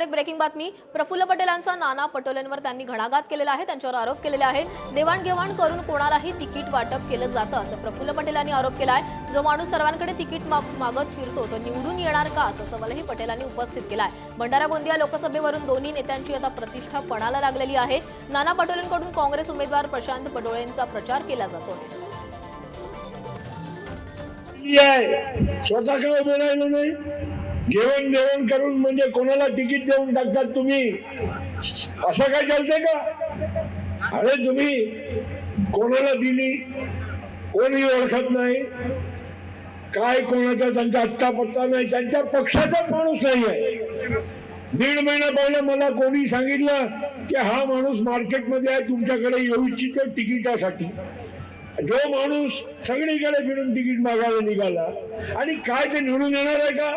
त्यानंतर एक ब्रेकिंग बातमी. प्रफुल्ल पटेलांचा नाना पटोलेंवर त्यांनी घणाघात केलेला आहे त्यांच्यावर आरोप केलेले आहेत. देवाणघेवाण करून कोणालाही तिकीट वाटप केलं जातं असं प्रफुल्ल पटेलांनी आरोप केला आहे जो माणूस सर्वांकडे तिकीट मागत फिरतो तो निवडून येणार का असं सवालही पटेलांनी उपस्थित केला आहे भंडारा गोंदिया लोकसभेवरून दोन्ही नेत्यांची आता प्रतिष्ठा पणाला लागलेली आहे. नाना पटोलेंकडून काँग्रेस उमेदवार प्रशांत पटोळेंचा प्रचार केला जातो स्वतःकडे उभे राहिले नाही? जेवण जेवण करून म्हणजे कोणाला तिकीट देऊन टाकतात तुम्ही? असं काय चालतंय का? अरे तुम्ही कोणाला दिली? कोणी ओळखत नाही. काय कोणाचा त्यांचा आत्ता पत्ता नाही. त्यांच्या पक्षाचाच माणूस नाही आहे. दीड महिना पहिला मला कोणी सांगितलं की हा माणूस मार्केटमध्ये आहे तुमच्याकडे येऊ इच्छितो तिकिटासाठी जो माणूस सगळीकडे फिरून तिकीट मागायला निघाला आणि काय ते निवडून येणार आहे का?